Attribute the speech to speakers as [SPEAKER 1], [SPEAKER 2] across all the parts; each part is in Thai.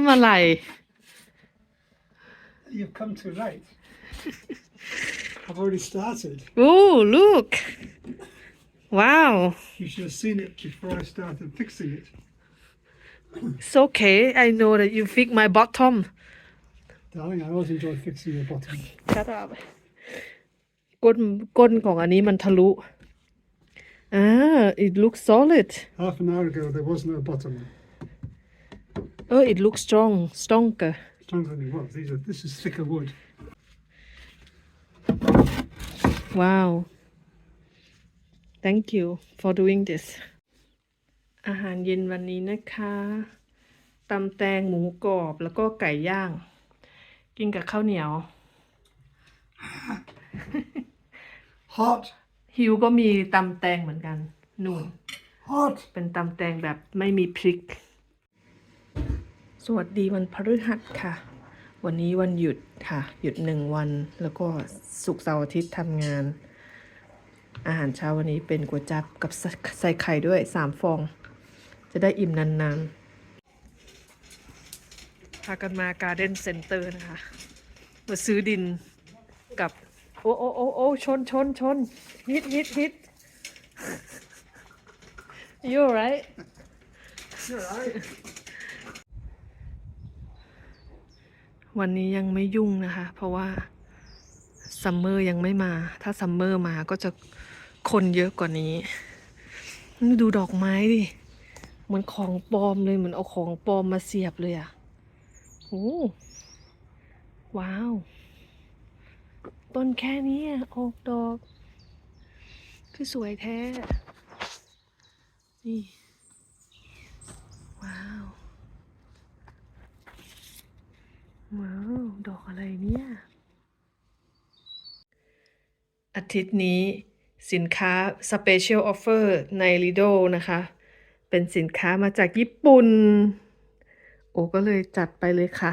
[SPEAKER 1] ำอะไร
[SPEAKER 2] You've come too late. I've already started.
[SPEAKER 1] Oh look wow
[SPEAKER 2] You should have seen it before I started fixing it.
[SPEAKER 1] it's okay I know that you fix my bottom
[SPEAKER 2] Darling, I always enjoy fixing your bottom.
[SPEAKER 1] Shut up ก้นก้นของอันนี้มันทะลุอ่า it looks solid
[SPEAKER 2] Half an hour ago, there was no bottom.
[SPEAKER 1] Oh it looks strong stronger
[SPEAKER 2] Stronger than it was. These are, this is thicker wood.
[SPEAKER 1] wow thank you for doing this อาหารเย็นวันนี้นะคะตำแตงหมูกรอบแล้วก็ไก่ย่าง กินกับข้าวเหนียว
[SPEAKER 2] Hot,
[SPEAKER 1] ฮิวก็มีตำแตงเหมือนกัน นู่น
[SPEAKER 2] hot.
[SPEAKER 1] เป็นตำแตงแบบไม่มีพริก สวัสดีวันพฤหัสค่ะ วันนี้วันหยุดค่ะ หยุดหนึ่งวัน แล้วก็ศุกเสาร์อาทิตย์ทำงาน อาหารเช้าวันนี้เป็นก๋วยจั๊บกับใส่ไข่ด้วยสามฟอง จะได้อิ่มนานๆ พากันมาการ์เด้นเซ็นเตอร์นะคะ มาซื้อดินกับ โอ้โอ้โอ้โอ้ชนชนชนฮิตฮิตฮิต You alright?
[SPEAKER 2] you Alright.
[SPEAKER 1] วันนี้ยังไม่ยุ่งนะคะ เพราะว่าซัมเมอร์ยังไม่มา ถ้าซัมเมอร์มาก็จะคนเยอะกว่านี้นี่ดูดอกไม้ดิ เหมือนของปลอมเลย เหมือนเอาของปลอมมาเสียบเลยอะโอ้ว้าว ต้นแค่นี้ออกดอก คือสวยแท้ นี่ ว้าว ว้าว ดอกอะไรเนี่ย อาทิตย์นี้สินค้า Special Offer ใน Lido นะคะ เป็นสินค้ามาจากญี่ปุ่น โอก็เลยจัดไปเลยค่ะ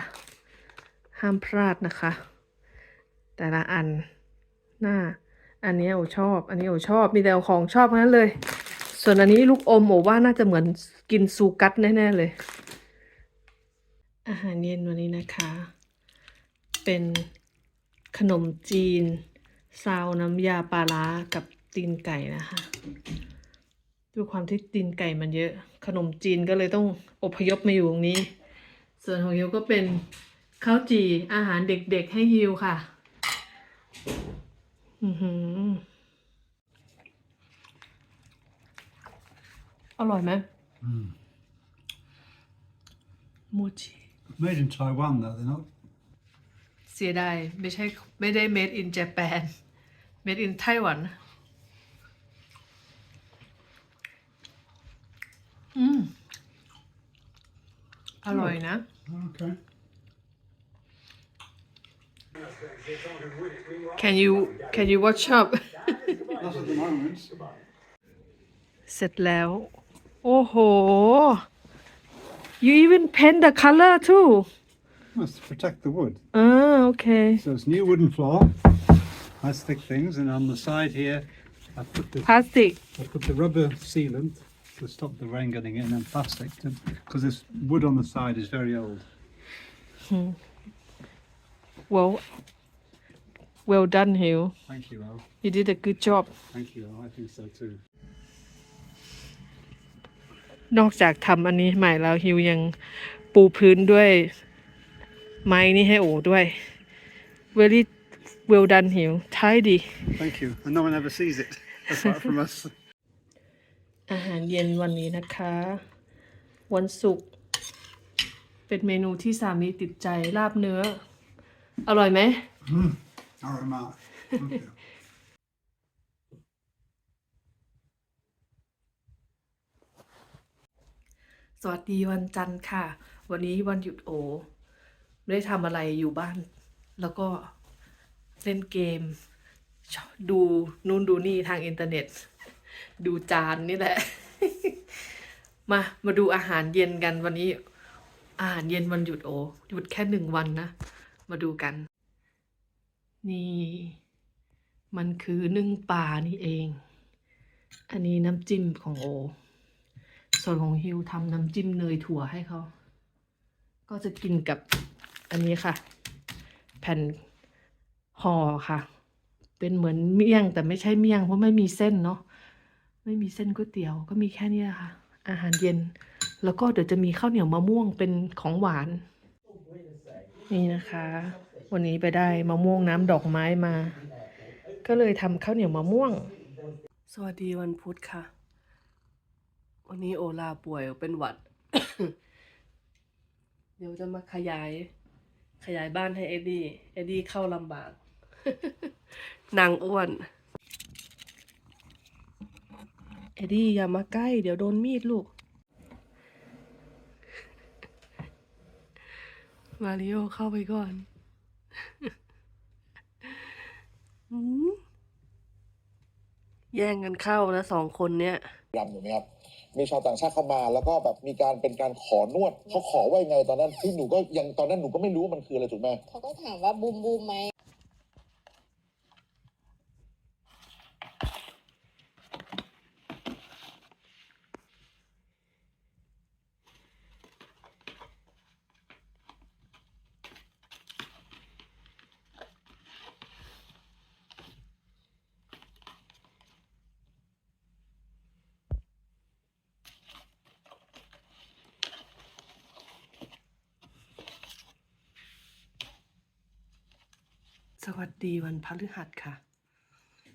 [SPEAKER 1] ห้ามพลาดนะคะ แต่ละอันหน้า อันนี้โอชอบ อันนี้โอชอบ มีแต่ของชอบนั้นเลย ส่วนอันนี้ลูกอมโอว่าน่าจะเหมือนกินซูกัตแน่ ๆ เลย อาหารเย็นวันนี้นะคะ เป็นขนมจีน ซาวน้ำยาปลาร้ากับตีนไก่นะคะด้วยความที่ตีนไก่มันเยอะ ขนมจีนก็เลยต้องอพยพมาอยู่ตรงนี้ ส่วนของฮิวก็เป็นข้าวจี่อาหารเด็กๆให้ฮิวค่ะ อือหือ อร่อยไหมโมจิ
[SPEAKER 2] Made in Taiwan, though, they're not.
[SPEAKER 1] เสียดายไม่ใช่ไม่ได้ made in Japan made in Taiwan อืม อร่อยนะ
[SPEAKER 2] Okay.
[SPEAKER 1] Can you can you watch up
[SPEAKER 2] Not at the moment.
[SPEAKER 1] เสร็จแล้ว โอ้โห you even paint the color too.
[SPEAKER 2] Must to protect the wood.
[SPEAKER 1] Oh, okay.
[SPEAKER 2] So it's new wooden floor, plastic things, and on the side here, I put the
[SPEAKER 1] plastic.
[SPEAKER 2] I put the rubber sealant to stop the rain getting in and plastic because this wood on the side is very old. Hmm.
[SPEAKER 1] Well, well done, Hugh.
[SPEAKER 2] Thank you, Al.
[SPEAKER 1] You did a good job.
[SPEAKER 2] Thank you, Al. I think so too.
[SPEAKER 1] นอกจากทำอันนี้ใหม่แล้วฮิวยังปูพื้นด้วย ไม้นี่ให้โอด้วย very well done ฮิว tidy
[SPEAKER 2] Thank you. And no one ever sees it apart from us.
[SPEAKER 1] อาหารเย็นวันนี้นะคะ วันศุกร์เป็นเมนูที่สามีติดใจลาบเนื้อ อร่อยไหม
[SPEAKER 2] All right, Mark. Thank you.
[SPEAKER 1] สวัสดีวันจันทร์ค่ะ วันนี้วันหยุดโอไม่ได้ทำอะไรอยู่บ้าน แล้วก็เล่นเกม ดูนู่นดูนี่ทางอินเทอร์เน็ต ดูจานนี่แหละ มามาดูอาหารเย็นกันวันนี้ อาหารเย็นวันหยุดโอหยุดแค่หนึ่งวันนะ มาดูกัน นี่ มันคือนึ่งปลานี่เอง อันนี้น้ำจิ้มของโอ ส่วนของฮิวทำน้ำจิ้มเนยถั่วให้เขา ก็จะกินกับอันนี้ค่ะ แผ่นห่อค่ะ เป็นเหมือนเมี่ยงแต่ไม่ใช่เมี่ยงเพราะไม่มีเส้นเนาะ ไม่มีเส้นก๋วยเตี๋ยวก็มีแค่นี้ค่ะ อาหารเย็น แล้วก็เดี๋ยวจะมีข้าวเหนียวมะม่วงเป็นของหวาน นี่นะคะ วันนี้ไปได้มะม่วงน้ำดอกไม้มา ก็เลยทำข้าวเหนียวมะม่วง สวัสดีวันพุธค่ะ วันนี้โอลาป่วยเป็นหวัด เดี๋ยวจะมาขยาย ขยายบ้านให้เอ็ดดี้ เอ็ดดี้เข้าลำบาก นางอ้วน เอ็ดดี้อย่ามาใกล้ เดี๋ยวโดนมีดลูก มาริโอเข้าไปก่อนอืมแย่งกันเข้านะสองคนเนี้ย
[SPEAKER 3] รำอยู่ไหมครับ มีชาวต่างชาติเข้ามา แล้วก็แบบมีการเป็นการขอนวดเขาขอว่ายังไงตอนนั้นที่หนูก็ยังตอนนั้นหนูก็ไม่รู้ว่ามันคืออะไรถูกไหม
[SPEAKER 4] เขาก็ถามว่าบูมบูมไหม
[SPEAKER 1] ดีวันพฤหัสค่ะ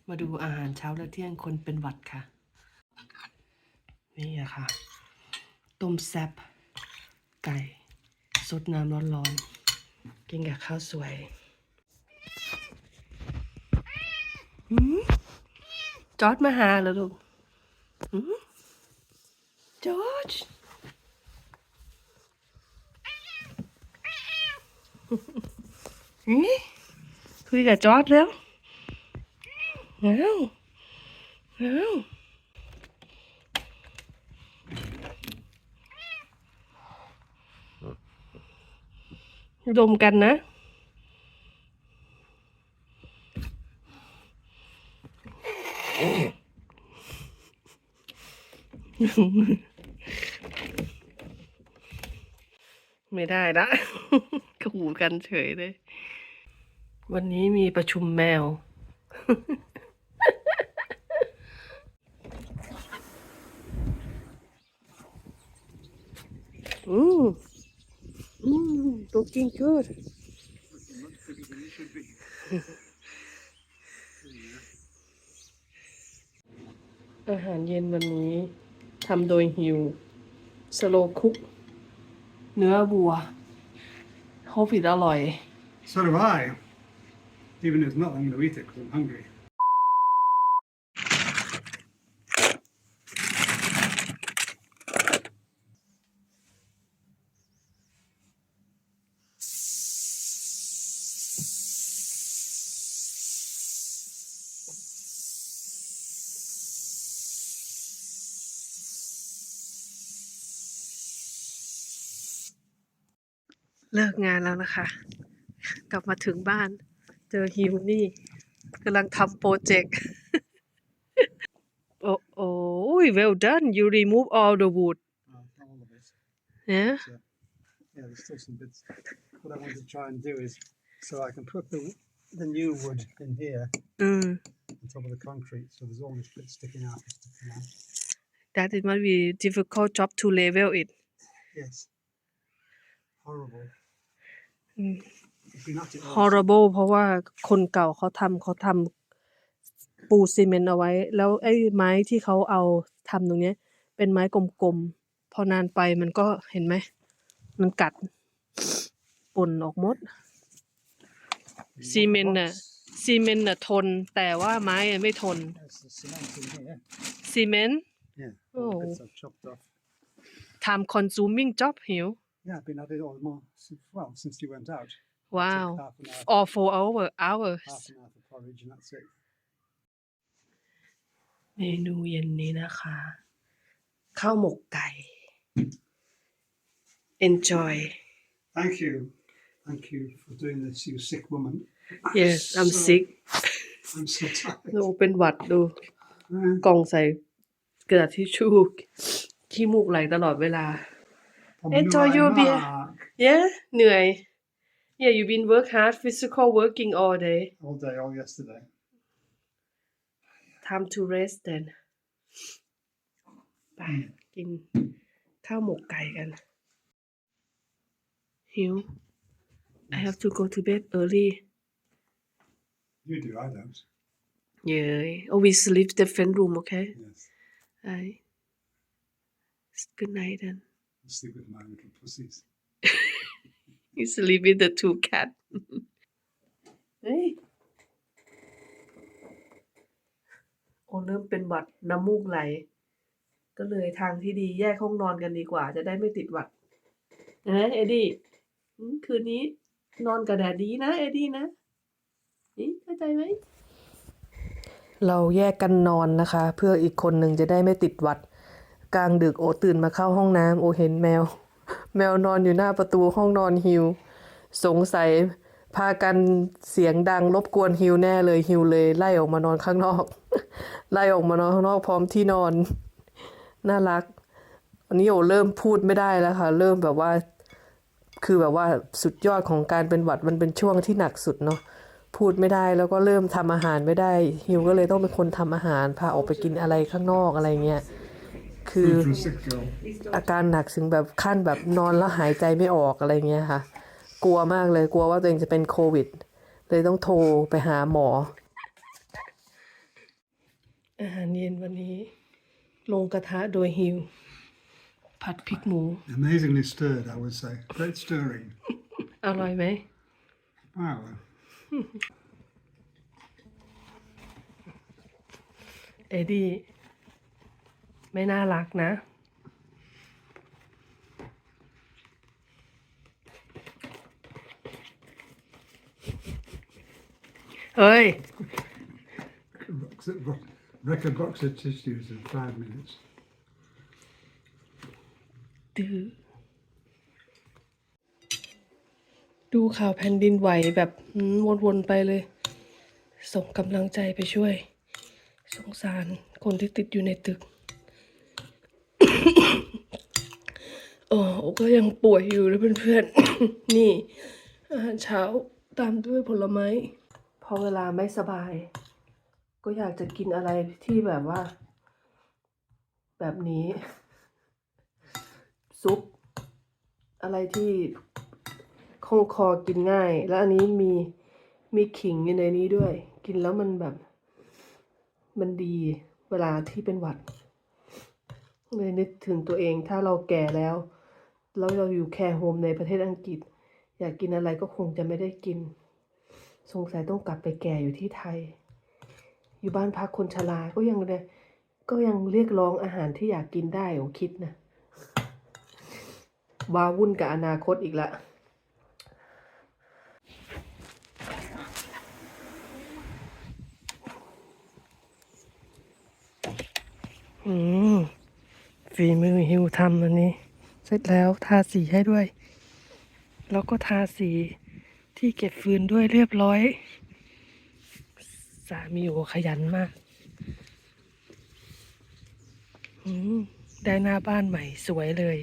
[SPEAKER 1] มาดูอาหารเช้าและเที่ยงคนเป็นหวัดค่ะ นี่อะค่ะ ต้มแซบไก่สดน้ำร้อนๆ กินกับข้าวสวยจอร์ดมาหาเหรอลูกจอร์ดหืม คุยกับจอร์ดแล้วแล้วแล้วดมกันนะ ไม่ได้ละขู่กันเฉยเลย วันนี้มีประชุมแมว อืมอืม looking good อาหารเย็นวันนี้ทำโดยฮิว สโลคุก เนื้อวัว โฮปิดอร่อย
[SPEAKER 2] So do I. Even if it's not, I'm going to eat it because I'm hungry.
[SPEAKER 1] เลิกงานแล้วนะคะ กลับมาถึงบ้าน เจอฮิวนี่กำลังทำโปรเจกต์ โอ้โอ้ well done you remove all the wood
[SPEAKER 2] Uh, not all of it.
[SPEAKER 1] yeah
[SPEAKER 2] So, yeah, there's still some bits. What I want to try and do is so I can put the the new wood in here
[SPEAKER 1] อืม
[SPEAKER 2] on top of the concrete. So there's all this bit sticking out. Sticking out.
[SPEAKER 1] that it must be difficult job to level it
[SPEAKER 2] Yes. Horrible.
[SPEAKER 1] อื Horrible เพราะว่าคนเก่าเขาทำเขาทำปูซีเมนต์เอาไว้ แล้วไอ้ไม้ที่เขาเอาทำตรงนี้เป็นไม้กลมๆ พอนานไปมันก็เห็นไหม มันกัดป่นออกมดซีเมนต์น่ะซีเมนต์น่ะทน แต่ว่าไม้ไม่ทนซีเมนต์
[SPEAKER 2] ทำ
[SPEAKER 1] consuming job หิว
[SPEAKER 2] Yeah, been at it all more well since you went out. Took
[SPEAKER 1] ว้าว
[SPEAKER 2] half an hour,
[SPEAKER 1] all four hour hours
[SPEAKER 2] half an hour for porridge, and that's it.
[SPEAKER 1] เมนูเย็นนี้นะคะ ข้าวหมกไก่ enjoy
[SPEAKER 2] Thank you, thank you for doing this, you sick woman.
[SPEAKER 1] yes I'm
[SPEAKER 2] So-
[SPEAKER 1] sick
[SPEAKER 2] I'm so tired.
[SPEAKER 1] ดูเป็นหวัดดู
[SPEAKER 2] Uh,
[SPEAKER 1] กล่องใส่กระดาษทิชชู่ขี้มูกไหลตลอดเวลา Enjoy your beer. yeah เหนื่อย yeah you been work hard physical working all day
[SPEAKER 2] All day, all yesterday.
[SPEAKER 1] time to rest then ไปกินข้าวหมกไก่กัน หิว I have to go to bed early
[SPEAKER 2] You do, I don't.
[SPEAKER 1] yeah oh we sleep different room okay
[SPEAKER 2] Yes.
[SPEAKER 1] I good night then
[SPEAKER 2] I sleep with my little pussies.
[SPEAKER 1] You sleep with the two cat เฮ้ยโอ้เริ่มเป็นหวัดน้ำมูกไหล ก็เลยทางที่ดีแยกห้องนอนกันดีกว่า จะได้ไม่ติดหวัดเอ้ยเอ็ดดี้อืมคืนนี้ นอนกับแดดดีนะ เอ็ดดี้นะนี่เข้าใจไหมเราแยกกันนอนนะคะ เพื่ออีกคนหนึ่งจะได้ไม่ติดหวัด กลางดึกโอตื่นมาเข้าห้องน้ำโอเห็นแมว แมวนอนอยู่หน้าประตูห้องนอนฮิว สงสัยพากันเสียงดังรบกวนฮิวแน่เลยฮิวเลยไล่ออกมานอนข้างนอก ไล่ออกมานอนข้างนอกพร้อมที่นอน น่ารักวันนี้โอเริ่มพูดไม่ได้แล้วค่ะ เริ่มแบบว่า คือแบบว่าสุดยอดของการเป็นหวัดมันเป็นช่วงที่หนักสุดเนาะพูดไม่ได้แล้วก็เริ่มทำอาหารไม่ได้ฮิวก็เลยต้องเป็นคนทำอาหารพาออกไปกินอะไรข้างนอกอะไรเงี้ย คือ
[SPEAKER 2] For a sick girl.
[SPEAKER 1] อาการหนักถึงแบบขั้นแบบนอนแล้วหายใจไม่ออกอะไรเงี้ยค่ะ กลัวมากเลยกลัวว่าตัวเองจะเป็นโควิด เลยต้องโทรไปหาหมอ อาหารเย็นวันนี้ ลงกระทะโดยฮิว ผัดพริกหมู
[SPEAKER 2] Amazingly stirred, I would say. Great stirring.
[SPEAKER 1] อร่อยไหม
[SPEAKER 2] Wow.
[SPEAKER 1] เอ็ดดี้ ไม่น่ารักนะเฮ้ย
[SPEAKER 2] Wreck a box of tissues in five minutes.
[SPEAKER 1] ดื้อดูข่าวแผ่นดินไหวแบบอืมวนๆไปเลย ส่งกำลังใจไปช่วย สงสารคนที่ติดอยู่ในตึก เออ โอ้ก็ยังป่วยอยู่นะเพื่อนๆ นี่ อาหารเช้าตามด้วยผลไม้ พอเวลาไม่สบาย ก็อยากจะกินอะไรที่แบบว่า แบบนี้ ซุป อะไรที่คงคอกินง่าย แล้วอันนี้มีมีขิงอยู่ในนี้ด้วย กินแล้วมันแบบ มันดีเวลาที่เป็นหวัดเลยนึกถึงตัวเองถ้าเราแก่แล้ว แล้วเราอยู่แคร์โฮมในประเทศอังกฤษ อยากกินอะไรก็คงจะไม่ได้กิน สงสัยต้องกลับไปแก่อยู่ที่ไทย อยู่บ้านพักคนชราก็ยังเลยก็ยังเรียกร้องอาหารที่อยากกินได้โอคิดนะว้าวุ่นกับอนาคตอีกละอืมฝีมือฮิวทำอันนี้ เสร็จแล้วทาสีให้ด้วย แล้วก็ทาสีที่เก็บฟืนด้วยเรียบร้อย สามีโอขยันมากอืมได้หน้าบ้านใหม่สวยเลย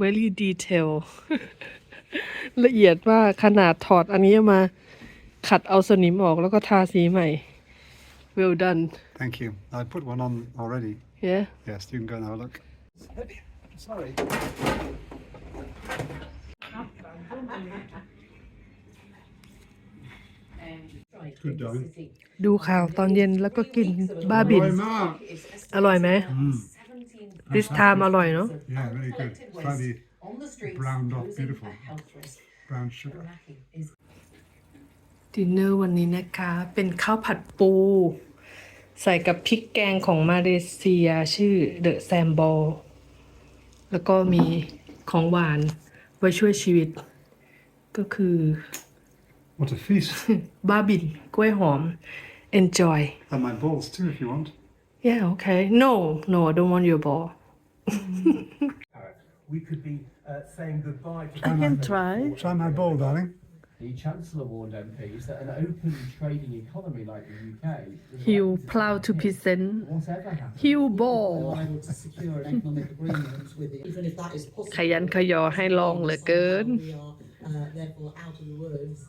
[SPEAKER 1] very detail ละเอียดว่ากขนาดถอดอันนี้มาขัดเอาสนิมออกแล้วก็ทาสีใหม่ well done
[SPEAKER 2] Thank you. I put one on already.
[SPEAKER 1] yeah
[SPEAKER 2] Yes, you can go and have a look. Sorry. Good darling.
[SPEAKER 1] ดูข่าวตอนเย็นแล้วก็กินบ้าบิน
[SPEAKER 2] Roy Mark.
[SPEAKER 1] อร่อยไหม this time อร่อยเนาะ
[SPEAKER 2] Yeah, very good. Slightly browned off, beautiful. brown sugar.
[SPEAKER 1] ดินเนอร์วันนี้นะคะ เป็นข้าวผัดปู ใส่กับพริกแกงของมาเลเซียชื่อเดอะแซมบอล แล้วก็มีของหวานไว้ช่วยชีวิต ก็คือ
[SPEAKER 2] What a feast.
[SPEAKER 1] บ้าบินกล้วยหอม enjoy
[SPEAKER 2] and my balls too, if you want.
[SPEAKER 1] yeah okay no no I don't want your ball
[SPEAKER 5] we could be uh, saying goodbye to
[SPEAKER 1] I can try
[SPEAKER 2] Try my ball, darling.
[SPEAKER 5] The Chancellor warned MPs that an open trading economy like the UK is
[SPEAKER 1] He'll
[SPEAKER 5] likely
[SPEAKER 1] plow to
[SPEAKER 5] hit
[SPEAKER 1] present
[SPEAKER 5] whatever happens.
[SPEAKER 1] Hugh Ball
[SPEAKER 6] able to secure an economic agreement with the, even if that is possible.
[SPEAKER 1] ขยันขยอให้ลองเหลือเกิน
[SPEAKER 6] We are uh, therefore out of the woods.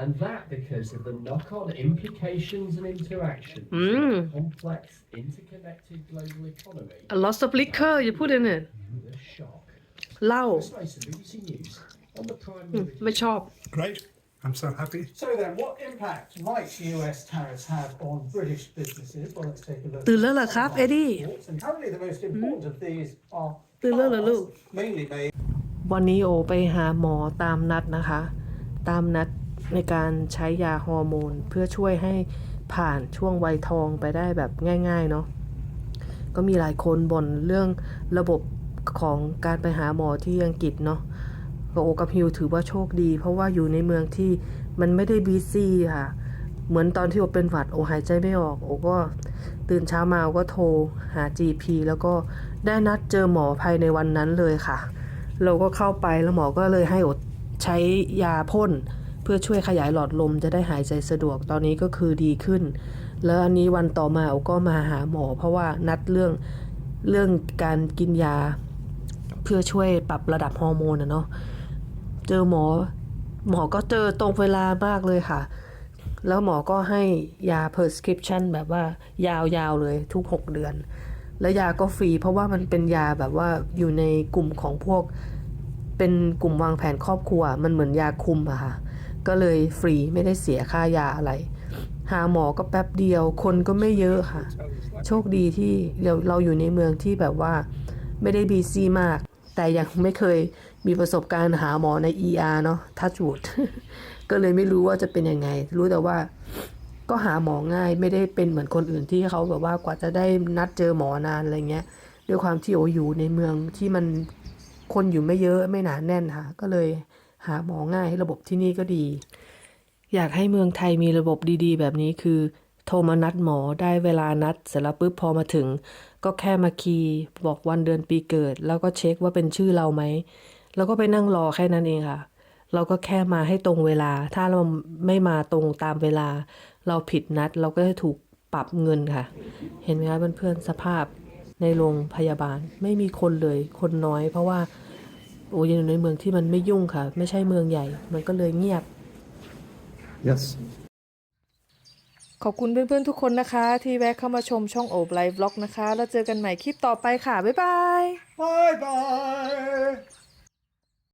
[SPEAKER 5] And that because of the knock-on implications and interactions
[SPEAKER 1] Mm.
[SPEAKER 5] of a complex, interconnected global economy.
[SPEAKER 1] a lot of liquor you put in it
[SPEAKER 5] The shock.
[SPEAKER 1] เหล้า
[SPEAKER 5] Chris Mason, BBC News, On the Prime
[SPEAKER 1] อืม
[SPEAKER 5] Minister.
[SPEAKER 1] ไม่ชอบ
[SPEAKER 7] Great. I'm so happy.
[SPEAKER 8] So then, what impact might US tariffs have on British businesses? Well, let's take a look.
[SPEAKER 1] ตื่นแล้วเหรอครับ เอ็ดดี้
[SPEAKER 8] And currently, the most important of these are
[SPEAKER 1] ตื่นแล้วเหรอลูก
[SPEAKER 8] mainly made
[SPEAKER 1] วันนี้โอไปหาหมอตามนัดนะคะ ตามนัดในการใช้ยาฮอร์โมน เพื่อช่วยให้ผ่านช่วงวัยทองไปได้แบบง่าย ๆ เนาะก็มีหลายคนบ่นเรื่องระบบของการไปหาหมอที่อังกฤษเนาะ ก็โอกับฮิวถือว่าโชคดี เพราะว่าอยู่ในเมืองที่มันไม่ได้บีซี่ค่ะ เหมือนตอนที่โอเป็นหวัดโอหายใจไม่ออก โอก็ตื่นเช้ามาก็โทรหา GP แล้วก็ได้นัดเจอหมอภายในวันนั้นเลยค่ะ เราก็เข้าไปแล้วหมอก็เลยให้อดใช้ยาพ่นเพื่อช่วยขยายหลอดลมจะได้หายใจสะดวกตอนนี้ก็คือดีขึ้น แล้วอันนี้วันต่อมาโอก็มาหาหมอ เพราะว่านัดเรื่องเรื่องการกินยา เพื่อช่วยปรับระดับฮอร์โมนอะเนาะ เจอหมอ หมอก็เจอตรงเวลามากเลยค่ะ แล้วหมอก็ให้ยา prescription แบบว่ายาวๆเลยทุก 6 เดือน และยาก็ฟรีเพราะว่ามันเป็นยาแบบว่าอยู่ในกลุ่มของพวก เป็นกลุ่มวางแผนครอบครัว มันเหมือนยาคุมอะค่ะ ก็เลยฟรีไม่ได้เสียค่ายาอะไร หาหมอก็แป๊บเดียว คนก็ไม่เยอะค่ะ โชคดีที่เราเราอยู่ในเมืองที่แบบว่าไม่ได้บีซีมาก แต่ยังไม่เคยมีประสบการณ์หาหมอใน ER เนาะทัชวูดก็เลยไม่รู้ว่าจะเป็นยังไง รู้แต่ว่าก็หาหมอง่ายไม่ได้เป็นเหมือนคนอื่นที่เขาแบบว่ากว่าจะได้นัดเจอหมอนานอะไรเงี้ย ด้วยความที่โออยู่ในเมืองที่มันคนอยู่ไม่เยอะไม่หนาแน่นค่ะ ก็เลยหาหมอง่ายระบบที่นี่ก็ดี อยากให้เมืองไทยมีระบบดีๆ แบบนี้คือ โทรมานัดหมอได้เวลานัดเสร็จแล้วปุ๊บพอมาถึง ก็แค่มาคีย์บอกวันเดือนปีเกิด แล้วก็เช็คว่าเป็นชื่อเราไหม แล้วก็ไปนั่งรอแค่นั้นเองค่ะ เราก็แค่มาให้ตรงเวลา ถ้าเราไม่มาตรงตามเวลา เราผิดนัดเราก็จะถูกปรับเงินค่ะ เห็นไหมคะเพื่อนๆสภาพในโรงพยาบาลไม่มีคนเลยคนน้อย เพราะว่าโอ้ยอยู่ในเมืองที่มันไม่ยุ่งค่ะ ไม่ใช่เมืองใหญ่ มันก็เลยเงียบ
[SPEAKER 2] Yes.
[SPEAKER 1] ขอบคุณเพื่อนๆทุกคนนะคะ ที่แวะเข้ามาชมช่องโอบไลฟ์บล็อกนะคะ แล้วเจอกันใหม่คลิปต่อไปค่ะ บ๊ายบาย
[SPEAKER 8] บายบาย